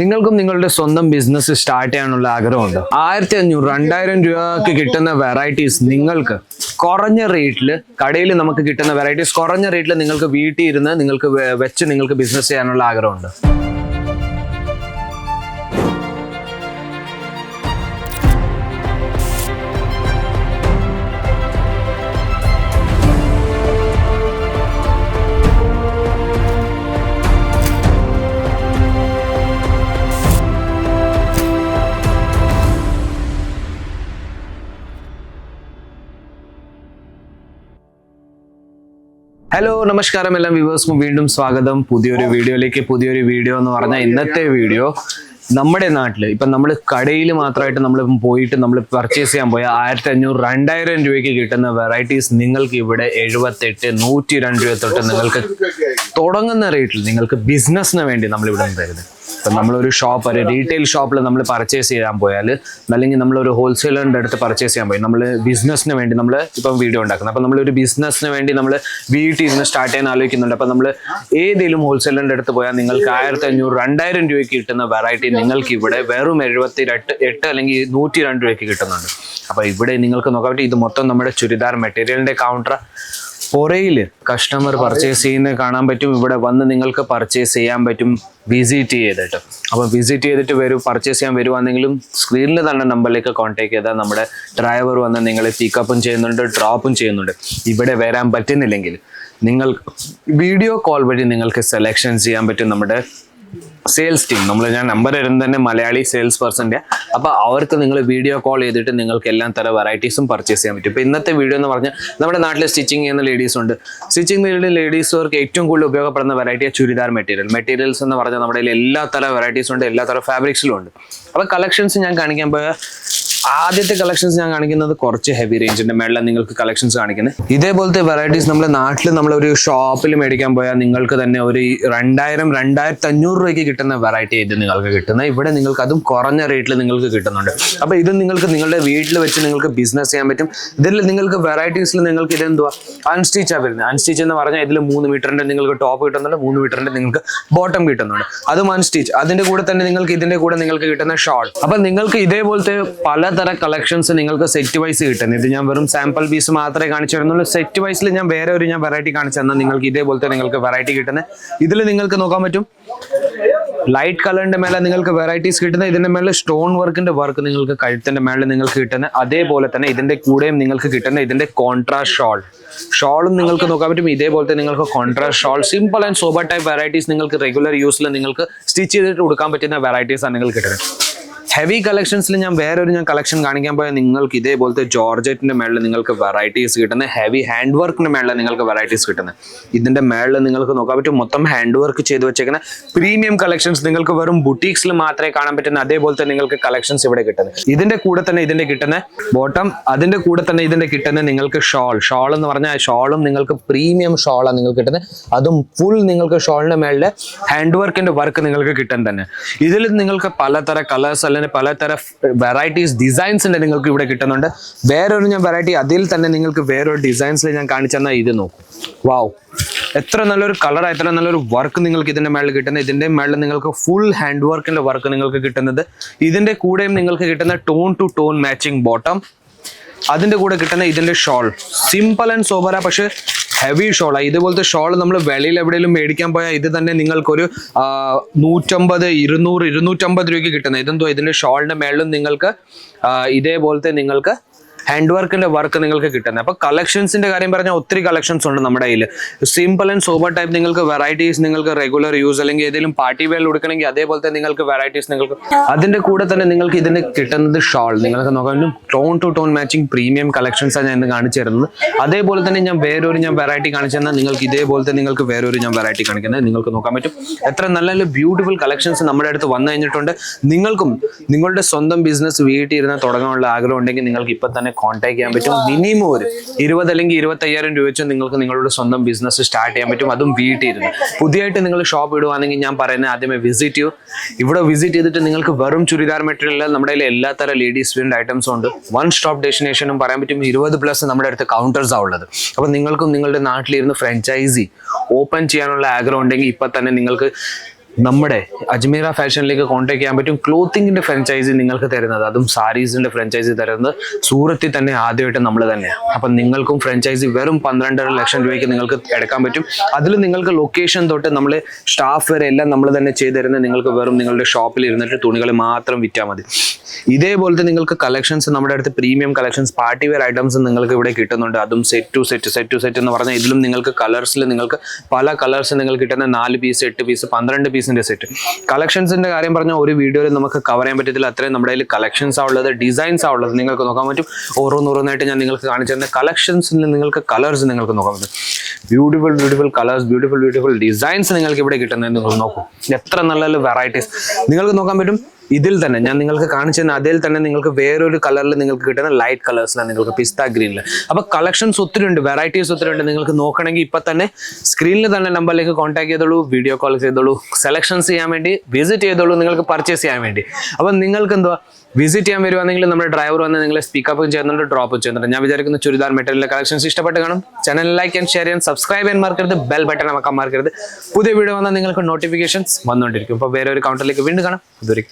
നിങ്ങൾക്കും നിങ്ങളുടെ സ്വന്തം ബിസിനസ് സ്റ്റാർട്ട് ചെയ്യാനുള്ള ആഗ്രഹമുണ്ട്. ആയിരത്തി അഞ്ഞൂറ് രണ്ടായിരം രൂപക്ക് കിട്ടുന്ന വെറൈറ്റീസ് നിങ്ങൾക്ക് കുറഞ്ഞ റേറ്റിൽ കടയിൽ നമുക്ക് കിട്ടുന്ന വെറൈറ്റീസ് കുറഞ്ഞ റേറ്റിൽ നിങ്ങൾക്ക് വീട്ടിൽ ഇരുന്ന് നിങ്ങൾക്ക് വെച്ച് നിങ്ങൾക്ക് ബിസിനസ് ചെയ്യാനുള്ള ആഗ്രഹമുണ്ട്. ഹലോ നമസ്കാരം എല്ലാം വ്യൂവേഴ്സ്ക്കും വീണ്ടും സ്വാഗതം. പുതിയൊരു വീഡിയോയിലേക്ക് പുതിയൊരു വീഡിയോ എന്ന് പറഞ്ഞാൽ ഇന്നത്തെ വീഡിയോ. നമ്മുടെ നാട്ടിൽ ഇപ്പം നമ്മൾ കടയിൽ മാത്രമായിട്ട് നമ്മൾ പോയിട്ട് നമ്മൾ പർച്ചേസ് ചെയ്യാൻ പോയ ആയിരത്തി അഞ്ഞൂറ് രണ്ടായിരം രൂപയ്ക്ക് കിട്ടുന്ന വെറൈറ്റീസ് നിങ്ങൾക്ക് ഇവിടെ എഴുപത്തെട്ട് നൂറ്റി രണ്ട് രൂപ തൊട്ട് നിങ്ങൾക്ക് തുടങ്ങുന്ന റേറ്റിൽ നിങ്ങൾക്ക് ബിസിനസ്സിന് വേണ്ടി നമ്മൾ ഇവിടെ തരുന്നത്. ഇപ്പം നമ്മളൊരു ഷോപ്പ് ഒരു റീറ്റെയിൽ ഷോപ്പിൽ നമ്മൾ പർച്ചേസ് ചെയ്യാൻ പോയാൽ അല്ലെങ്കിൽ നമ്മളൊരു ഹോൾസെയിലറിന്റെ അടുത്ത് പർച്ചേസ് ചെയ്യാൻ പോയി നമ്മൾ ബിസിനസ്സിന് വേണ്ടി നമ്മൾ ഇപ്പം വീഡിയോ ഉണ്ടാക്കുന്നത്. അപ്പം നമ്മളൊരു ബിസിനസ്സിന് വേണ്ടി നമ്മൾ വീട്ടിൽ ഇരുന്ന് സ്റ്റാർട്ട് ചെയ്യാൻ ആലോചിക്കുന്നുണ്ട്. അപ്പം നമ്മൾ ഏതെങ്കിലും ഹോൾസെയിലറിന്റെ അടുത്ത് പോയാൽ നിങ്ങൾക്ക് ആയിരത്തി അഞ്ഞൂറ് രണ്ടായിരം രൂപയ്ക്ക് കിട്ടുന്ന വെറൈറ്റി നിങ്ങൾക്ക് ഇവിടെ വെറും എഴുപത്തി എട്ട് എട്ട് അല്ലെങ്കിൽ നൂറ്റി രണ്ട് രൂപയ്ക്ക് കിട്ടുന്നുണ്ട്. അപ്പോൾ ഇവിടെ നിങ്ങൾക്ക് നോക്കാൻ ഇത് മൊത്തം നമ്മുടെ ചുരിദാർ മെറ്റീരിയലിന്റെ കൗണ്ടർ പുറയിൽ കസ്റ്റമർ പർച്ചേസ് ചെയ്യുന്ന കാണാൻ പറ്റും. ഇവിടെ വന്ന് നിങ്ങൾക്ക് പർച്ചേസ് ചെയ്യാൻ പറ്റും. വിസിറ്റ് ചെയ്തിട്ട്. അപ്പോൾ വിസിറ്റ് ചെയ്തിട്ട് വരും പർച്ചേസ് ചെയ്യാൻ വരുവാണെങ്കിലും സ്ക്രീനിൽ തന്നെ നമ്പറിലേക്ക് കോൺടാക്ട് ചെയ്താൽ നമ്മുടെ ഡ്രൈവർ വന്ന് നിങ്ങളെ പിക്കപ്പും ചെയ്യുന്നുണ്ട് ഡ്രോപ്പും ചെയ്യുന്നുണ്ട്. ഇവിടെ വരാൻ പറ്റുന്നില്ലെങ്കിൽ നിങ്ങൾ വീഡിയോ കോൾ വഴി നിങ്ങൾക്ക് സെലക്ഷൻ ചെയ്യാൻ പറ്റും നമ്മുടെ സെയിൽസ് ടീം നമ്മൾ ഞാൻ നമ്പർ തരുന്നത് തന്നെ മലയാളി സെയിൽസ് പേഴ്സന്റെ അപ്പോൾ അവർക്ക് നിങ്ങൾ വീഡിയോ കോൾ ചെയ്തിട്ട് നിങ്ങൾക്ക് എല്ലാം തരം വെറൈറ്റീസും പർച്ചേസ് ചെയ്യാൻ പറ്റും. ഇപ്പോൾ ഇന്നത്തെ വീഡിയോ എന്ന് പറഞ്ഞാൽ നമ്മുടെ നാട്ടിൽ സ്റ്റിച്ചിങ് ചെയ്യുന്ന ലേഡീസ് ഉണ്ട്. സ്റ്റിച്ചിങ് ചെയ്യുന്ന ലേഡീസുകാർക്ക് ഏറ്റവും കൂടുതൽ ഉപയോഗപ്പെടുന്ന വെറൈറ്റി ചുരിദാർ മെറ്റീരിയൽ മെറ്റീരിയൽസ് എന്ന് പറഞ്ഞാൽ നമ്മുടെ എല്ലാ തരം വെറൈറ്റീസും ഉണ്ട് എല്ലാ തരം ഫാബ്രിക്സിലും ഉണ്ട്. അപ്പോൾ കളക്ഷൻസ് ഞാൻ കാണിക്കാൻ പോയ ആദ്യത്തെ കളക്ഷൻസ് ഞാൻ കാണിക്കുന്നത് കുറച്ച് ഹെവി റേഞ്ചിന്റെ മേളിലാണ് നിങ്ങൾക്ക് കളക്ഷൻസ് കാണിക്കുന്നത്. ഇതേപോലത്തെ വെറൈറ്റീസ് നമ്മുടെ നാട്ടിൽ നമ്മൾ ഒരു ഷോപ്പിൽ മേടിക്കാൻ പോയാൽ നിങ്ങൾക്ക് തന്നെ ഒരു രണ്ടായിരം രണ്ടായിരത്തി അഞ്ഞൂറ് രൂപയ്ക്ക് കിട്ടുന്ന വെറൈറ്റി ആയിട്ട് നിങ്ങൾക്ക് കിട്ടുന്നത്. ഇവിടെ നിങ്ങൾക്ക് അതും കുറഞ്ഞ റേറ്റിൽ നിങ്ങൾക്ക് കിട്ടുന്നുണ്ട്. അപ്പോൾ ഇത് നിങ്ങൾക്ക് നിങ്ങളുടെ വീട്ടിൽ വെച്ച് നിങ്ങൾക്ക് ബിസിനസ് ചെയ്യാൻ പറ്റും. ഇതിൽ നിങ്ങൾക്ക് വെറൈറ്റീസിൽ നിങ്ങൾക്ക് ഇതെന്തുവാ? അൺസ്റ്റിച്ചാണ് വരുന്നത്. അൺസ്റ്റിച്ച് എന്ന് പറഞ്ഞാൽ ഇതിൽ മൂന്ന് മീറ്ററിന്റെ നിങ്ങൾക്ക് ടോപ്പ് കിട്ടുന്നുണ്ട് മൂന്ന് മീറ്ററിന്റെ നിങ്ങൾക്ക് ബോട്ടം കിട്ടുന്നുണ്ട്. അതും അൺസ്റ്റിച്ച് അതിന്റെ കൂടെ തന്നെ നിങ്ങൾക്ക് ഇതിന്റെ കൂടെ നിങ്ങൾക്ക് കിട്ടുന്ന ഷോൾ അപ്പൊ നിങ്ങൾക്ക് ഇതേപോലത്തെ പലതരം കളക്ഷൻസ് നിങ്ങൾക്ക് സെറ്റ് വൈസ് കിട്ടുന്നത് ഇത് ഞാൻ വെറും സാമ്പിൾ പീസ് മാത്രമേ കാണിച്ചു തരുന്നുള്ളൂ. സെറ്റ് വൈസിൽ ഞാൻ വേറെ ഒരു ഞാൻ വെറൈറ്റി കാണിച്ചു തന്നാൽ നിങ്ങൾക്ക് ഇതേപോലത്തെ നിങ്ങൾക്ക് വെറൈറ്റി കിട്ടുന്നത് ഇതിൽ നിങ്ങൾക്ക് നോക്കാൻ പറ്റും. ലൈറ്റ് കളറിന്റെ മേലെ നിങ്ങൾക്ക് വെറൈറ്റീസ് കിട്ടുന്ന. ഇതിന്റെ മേലെ സ്റ്റോൺ വർക്കിന്റെ വർക്ക് നിങ്ങൾക്ക് കഴുത്തിന്റെ മേലെ നിങ്ങൾക്ക് കിട്ടുന്ന. അതേപോലെ തന്നെ ഇതിന്റെ കൂടെയും നിങ്ങൾക്ക് കിട്ടുന്ന ഇതിന്റെ കോൺട്രാസ്റ്റ് ഷോൾ ഷോളും നിങ്ങൾക്ക് നോക്കാൻ പറ്റും. ഇതേപോലത്തെ നിങ്ങൾക്ക് contrast shawl simple and sober type varieties നിങ്ങൾക്ക് റെഗുലർ യൂസിൽ നിങ്ങൾക്ക് സ്റ്റിച്ച് ചെയ്തിട്ട് കൊടുക്കാൻ പറ്റുന്ന വെറൈറ്റീസ് ആണ് നിങ്ങൾക്ക് കിട്ടുന്നത് ഹെവി കളക്ഷൻസിൽ ഞാൻ വേറെ ഒരു ഞാൻ കളക്ഷൻ കാണിക്കാൻ പോയാൽ നിങ്ങൾക്ക് ഇതേപോലത്തെ ജോർജറ്റിന്റെ മേളിൽ നിങ്ങൾക്ക് വെറൈറ്റീസ് കിട്ടുന്നത് ഹെവി ഹാൻഡ് വർക്കിന്റെ മേളിൽ നിങ്ങൾക്ക് വെറൈറ്റീസ് കിട്ടുന്നത് ഇതിന്റെ മേളിൽ നിങ്ങൾക്ക് നോക്കാൻ പറ്റും മൊത്തം ഹാൻഡ് വർക്ക് ചെയ്ത് വെച്ചേക്കുന്ന പ്രീമിയം കളക്ഷൻസ് നിങ്ങൾക്ക് വെറും ബുട്ടീക്സിൽ മാത്രമേ കാണാൻ പറ്റുന്ന അതേപോലത്തെ നിങ്ങൾക്ക് കളക്ഷൻസ് ഇവിടെ കിട്ടുന്നത് ഇതിന്റെ കൂടെ തന്നെ ഇതിന്റെ കിട്ടുന്ന ബോട്ടം അതിന്റെ കൂടെ തന്നെ ഇതിന്റെ കിട്ടുന്ന നിങ്ങൾക്ക് ഷോൾ ഷോൾ എന്ന് പറഞ്ഞാൽ ഷോളും നിങ്ങൾക്ക് പ്രീമിയം ഷോളാണ് നിങ്ങൾക്ക് കിട്ടുന്നത് അതും ഫുൾ നിങ്ങൾക്ക് ഷോളിന്റെ മേളിൽ ഹാൻഡ് വർക്കിന്റെ വർക്ക് നിങ്ങൾക്ക് കിട്ടാൻ തന്നെ. ഇതിൽ നിങ്ങൾക്ക് പലതരം കളേഴ്സ് അല്ലെങ്കിൽ പലതര വെറൈറ്റീസ് ഡിസൈൻസിന്റെ നിങ്ങൾക്ക് ഇവിടെ കിട്ടുന്നുണ്ട്. വേറൊരു ഞാൻ വെറൈറ്റി അതിൽ തന്നെ നിങ്ങൾക്ക് വേറൊരു ഡിസൈൻസിൽ ഞാൻ കാണിച്ചു തന്നാൽ ഇത് നോക്കും. വാവ് എത്ര നല്ലൊരു കളർ എത്ര നല്ലൊരു വർക്ക് നിങ്ങൾക്ക് ഇതിന്റെ മേളിൽ കിട്ടുന്നത്. ഇതിന്റെ മേളിൽ നിങ്ങൾക്ക് ഫുൾ ഹാൻഡ് വർക്കിന്റെ വർക്ക് നിങ്ങൾക്ക് കിട്ടുന്നത്. ഇതിന്റെ കൂടെയും നിങ്ങൾക്ക് കിട്ടുന്ന tone to tone matching bottom അതിന്റെ കൂടെ കിട്ടുന്ന ഇതിന്റെ ഷോൾ സിമ്പിൾ ആൻഡ് സോബറ പക്ഷെ ഹെവി ഷോളാണ് ഇതുപോലത്തെ ഷോൾ നമ്മൾ വെളിയിൽ എവിടെയെങ്കിലും മേടിക്കാൻ പോയാൽ ഇത് തന്നെ നിങ്ങൾക്കൊരു നൂറ്റമ്പത് ഇരുന്നൂറ് ഇരുന്നൂറ്റമ്പത് രൂപയ്ക്ക് കിട്ടുന്നത്. ഇതെന്തോ ഇതിന്റെ ഷോളിന്റെ മേളിലും നിങ്ങൾക്ക് ഇതേപോലത്തെ നിങ്ങൾക്ക് ഹാൻഡ് വർക്കിന്റെ വർക്ക് നിങ്ങൾക്ക് കിട്ടുന്നത്. അപ്പൊ കളക്ഷൻസിന്റെ കാര്യം പറഞ്ഞാൽ ഒത്തിരി കളക്ഷൻസ് ഉണ്ട് നമ്മുടെ കയ്യിൽ സിമ്പിൾ ആൻഡ് സോബർ ടൈപ്പ് നിങ്ങൾക്ക് വെറൈറ്റീസ് നിങ്ങൾക്ക് റെഗുലർ യൂസ് അല്ലെങ്കിൽ ഏതെങ്കിലും പാർട്ടി വെയർ കൊടുക്കണമെങ്കിൽ അതേപോലത്തെ നിങ്ങൾക്ക് വെറൈറ്റീസ് നിങ്ങൾക്ക് അതിന്റെ കൂടെ തന്നെ നിങ്ങൾക്ക് ഇതിന് കിട്ടുന്നത് ഷാൾ നിങ്ങൾക്ക് നോക്കാം tone to tone matching premium collections ആണ് ഞാൻ ഇന്ന് കാണിച്ചു തരുന്നത്. അതേപോലെ തന്നെ ഞാൻ വേറൊരു ഞാൻ വെറൈറ്റി കാണിച്ചു തന്നാൽ നിങ്ങൾക്ക് തന്നെ നിങ്ങൾക്ക് വേറൊരു ഞാൻ വെറൈറ്റി കാണിക്കുന്നത്. നിങ്ങൾക്ക് നോക്കാൻ പറ്റും. എത്ര നല്ല നല്ല ബ്യൂട്ടിഫുൾ കളക്ഷൻസ് നമ്മുടെ അടുത്ത് വന്നു കഴിഞ്ഞിട്ടുണ്ട്. നിങ്ങൾക്കും നിങ്ങളുടെ സ്വന്തം ബിസിനസ് വീട്ടിൽ ഇരുന്ന് തുടങ്ങാനുള്ള ആഗ്രഹം ഉണ്ടെങ്കിൽ നിങ്ങൾക്ക് ഇപ്പം തന്നെ കോൺടാക്ട് ചെയ്യാൻ പറ്റും. മിനിമം ഒരു ഇരുപത് അല്ലെങ്കിൽ ഇരുപത്തയ്യായിരം രൂപ വെച്ച് നിങ്ങൾക്ക് നിങ്ങളുടെ സ്വന്തം ബിസിനസ് സ്റ്റാർട്ട് ചെയ്യാൻ പറ്റും. അതും വീട്ടിൽ ഇരുന്ന് പുതിയതായിട്ട് നിങ്ങൾ ഷോപ്പ് ഇടുവാണെങ്കിൽ ഞാൻ പറയുന്നത് ആദ്യമേ വിസിറ്റ് ചെയ്യൂ. ഇവിടെ വിസിറ്റ് ചെയ്തിട്ട് നിങ്ങൾക്ക് വെറും ചുരിദാർ മെറ്റീരിയൽ നമ്മുടെ എല്ലാ തരം ലേഡീസ് വെയർ ഐറ്റംസും ഉണ്ട്. വൺ സ്റ്റോപ്പ് ഡെസ്റ്റിനേഷനും പറയാൻ പറ്റും. ഇരുപത് പ്ലസ് നമ്മുടെ അടുത്ത് കൗണ്ടേഴ്സ് ആ ഉള്ളത്. അപ്പോൾ നിങ്ങൾക്കും നിങ്ങളുടെ നാട്ടിലിരുന്ന് ഫ്രാഞ്ചൈസി ഓപ്പൺ ചെയ്യാനുള്ള ആഗ്രഹം ഉണ്ടെങ്കിൽ ഇപ്പം തന്നെ നിങ്ങൾക്ക് നമ്മുടെ അജ്മീറ ഫാഷനിലേക്ക് കോൺടാക്ട് ചെയ്യാൻ പറ്റും. ക്ലോത്തിങ്ങിന്റെ ഫ്രാഞ്ചൈസി നിങ്ങൾക്ക് തരുന്നത് അതും സാരീസിന്റെ ഫ്രാഞ്ചൈസി തരുന്നത് സൂറത്തിൽ തന്നെ ആദ്യമായിട്ട് നമ്മൾ തന്നെയാണ് അപ്പം നിങ്ങൾക്കും ഫ്രാഞ്ചൈസി വെറും പന്ത്രണ്ടര ലക്ഷം രൂപയ്ക്ക് നിങ്ങൾക്ക് എടുക്കാൻ പറ്റും. അതിൽ നിങ്ങൾക്ക് ലൊക്കേഷൻ തൊട്ട് നമ്മൾ സ്റ്റാഫ് വരെ എല്ലാം നമ്മൾ തന്നെ ചെയ്തു തരുന്നത് നിങ്ങൾക്ക് വെറും നിങ്ങളുടെ ഷോപ്പിൽ ഇരുന്നിട്ട് തുണികൾ മാത്രം വിറ്റാൽ മതി. ഇതേപോലത്തെ നിങ്ങൾക്ക് കളക്ഷൻസ് നമ്മുടെ അടുത്ത് premium collections party wear items നിങ്ങൾക്ക് ഇവിടെ കിട്ടുന്നുണ്ട്. അതും set to set set to set എന്ന് പറഞ്ഞാൽ ഇതിലും നിങ്ങൾക്ക് കളേഴ്സിൽ നിങ്ങൾക്ക് പല കളേഴ്സ് നിങ്ങൾക്ക് കിട്ടുന്ന നാല് പീസ് എട്ട് പീസ് പന്ത്രണ്ട് പീസിന്റെ സെറ്റ് കളക്ഷൻസിന്റെ കാര്യം പറഞ്ഞാൽ ഒരു വീഡിയോയിൽ നമുക്ക് കവർ ചെയ്യാൻ പറ്റത്തില്ല. അത്രയും നമ്മുടെ കയ്യിൽ കളക്ഷൻസ് ആ ഉള്ളത് ഡിസൈൻസ് ആ ഉള്ളത് നിങ്ങൾക്ക് നോക്കാൻ പറ്റും. ഓരോന്നോരോന്നായിട്ട് ഞാൻ നിങ്ങൾക്ക് കാണിച്ചു തരുന്ന കളക്ഷൻസിൽ നിങ്ങൾക്ക് കളേഴ്സ് നിങ്ങൾക്ക് നോക്കാൻ പറ്റും. Beautiful beautiful colours beautiful beautiful designs നിങ്ങൾക്ക് ഇവിടെ കിട്ടുന്നത് നിങ്ങൾ നോക്കും. എത്ര നല്ല വെറൈറ്റീസ് നിങ്ങൾക്ക് നോക്കാൻ പറ്റും ഇതിൽ തന്നെ ഞാൻ നിങ്ങൾക്ക് കാണിച്ചു തന്നെ അതിൽ തന്നെ നിങ്ങൾക്ക് വേറൊരു കളറിൽ നിങ്ങൾക്ക് കിട്ടുന്ന ലൈറ്റ് കളേഴ്സിലാണ് നിങ്ങൾക്ക് പിസ്ത ഗ്രീനിൽ അപ്പൊ കളക്ഷൻസ് ഒത്തിരി ഉണ്ട് വെറൈറ്റീസ് ഒത്തിരി ഉണ്ട്. നിങ്ങൾക്ക് നോക്കണമെങ്കിൽ ഇപ്പൊ തന്നെ സ്ക്രീനിൽ തന്നെ നമ്പറിലേക്ക് കോൺടാക്ട് ചെയ്തോളൂ വീഡിയോ കോൾ ചെയ്തോളൂ സെലക്ഷൻസ് ചെയ്യാൻ വേണ്ടി വിസിറ്റ് ചെയ്തോളൂ നിങ്ങൾക്ക് പർച്ചേസ് ചെയ്യാൻ വേണ്ടി. അപ്പൊ നിങ്ങൾക്ക് എന്തുവാ? വിസിറ്റ് ചെയ്യാൻ വരുവാണെങ്കിൽ നമ്മുടെ ഡ്രൈവർ വന്ന് നിങ്ങളെ സ്പീക്കപ്പ് ചെയ്യുന്നുണ്ട് ഡ്രോപ്പ് ചെയ്യുന്നുണ്ട്. ഞാൻ വിചാരിക്കുന്ന ചുരിദാർ മെറ്റീരിയൽ കളക്ഷൻസ് ഇഷ്ടപ്പെട്ട് കാണും. ചാനൽ ലൈക്ക് ആൻഡ് ഷെയർ ചെയ്യാൻ സബ്സ്ക്രൈബ് ചെയ്യാൻ മറക്കരുത് ബെൽ ബട്ടൺ അമക്കാൻ മറക്കരുത് പുതിയ വീഡിയോ വന്നാൽ നിങ്ങൾക്ക് നോട്ടിഫിക്കേഷൻസ് വന്നുകൊണ്ടിരിക്കും. അപ്പോൾ വേറെ ഒരു കൗണ്ടറിലേക്ക് വീണ്ടും കാണാം. ഇതുവരെയും